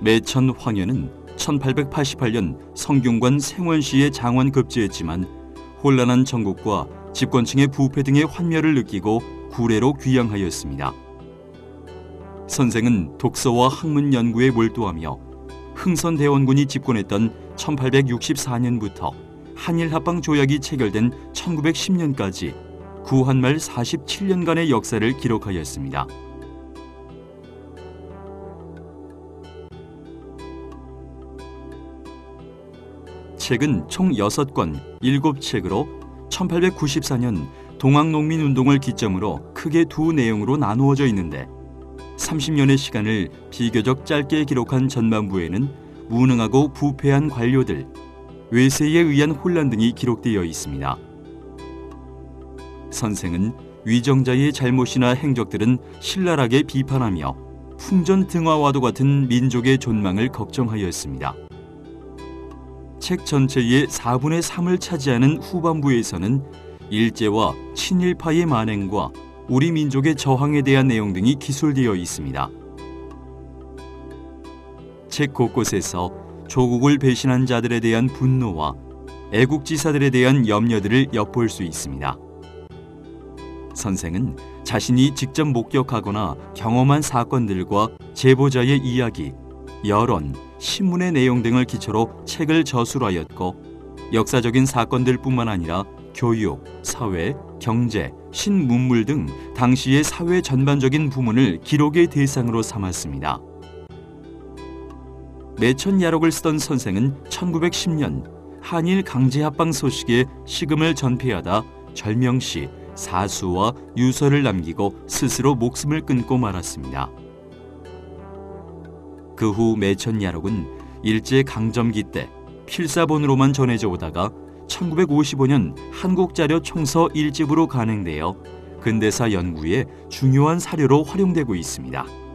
매천 황현은 1888년 성균관 생원시에 장원 급제했지만 혼란한 전국과 집권층의 부패 등의 환멸을 느끼고 구례로 귀양하였습니다. 선생은 독서와 학문 연구에 몰두하며 흥선대원군이 집권했던 1864년부터 한일 합방 조약이 체결된 1910년까지 구한말 47년간의 역사를 기록하였습니다. 책은 총 6권, 7책으로 1894년 동학농민운동을 기점으로 크게 두 내용으로 나누어져 있는데 30년의 시간을 비교적 짧게 기록한 전반부에는 무능하고 부패한 관료들, 외세에 의한 혼란 등이 기록되어 있습니다. 선생은 위정자의 잘못이나 행적들은 신랄하게 비판하며 풍전 등화와도 같은 민족의 존망을 걱정하였습니다. 책 전체의 4분의 3을 차지하는 후반부에서는 일제와 친일파의 만행과 우리 민족의 저항에 대한 내용 등이 기술되어 있습니다. 책 곳곳에서 조국을 배신한 자들에 대한 분노와 애국지사들에 대한 염려들을 엿볼 수 있습니다. 선생은 자신이 직접 목격하거나 경험한 사건들과 제보자의 이야기, 여론, 신문의 내용 등을 기초로 책을 저술하였고 역사적인 사건들뿐만 아니라 교육, 사회, 경제, 신문물 등 당시의 사회 전반적인 부문을 기록의 대상으로 삼았습니다. 매천 야록을 쓰던 선생은 1910년 한일 강제 합방 소식에 식음을 전폐하다 절명시 사수와 유서를 남기고 스스로 목숨을 끊고 말았습니다. 그 후 매천 야록은 일제 강점기 때 필사본으로만 전해져 오다가 1955년 한국자료 총서 1집으로 간행되어 근대사 연구에 중요한 사료로 활용되고 있습니다.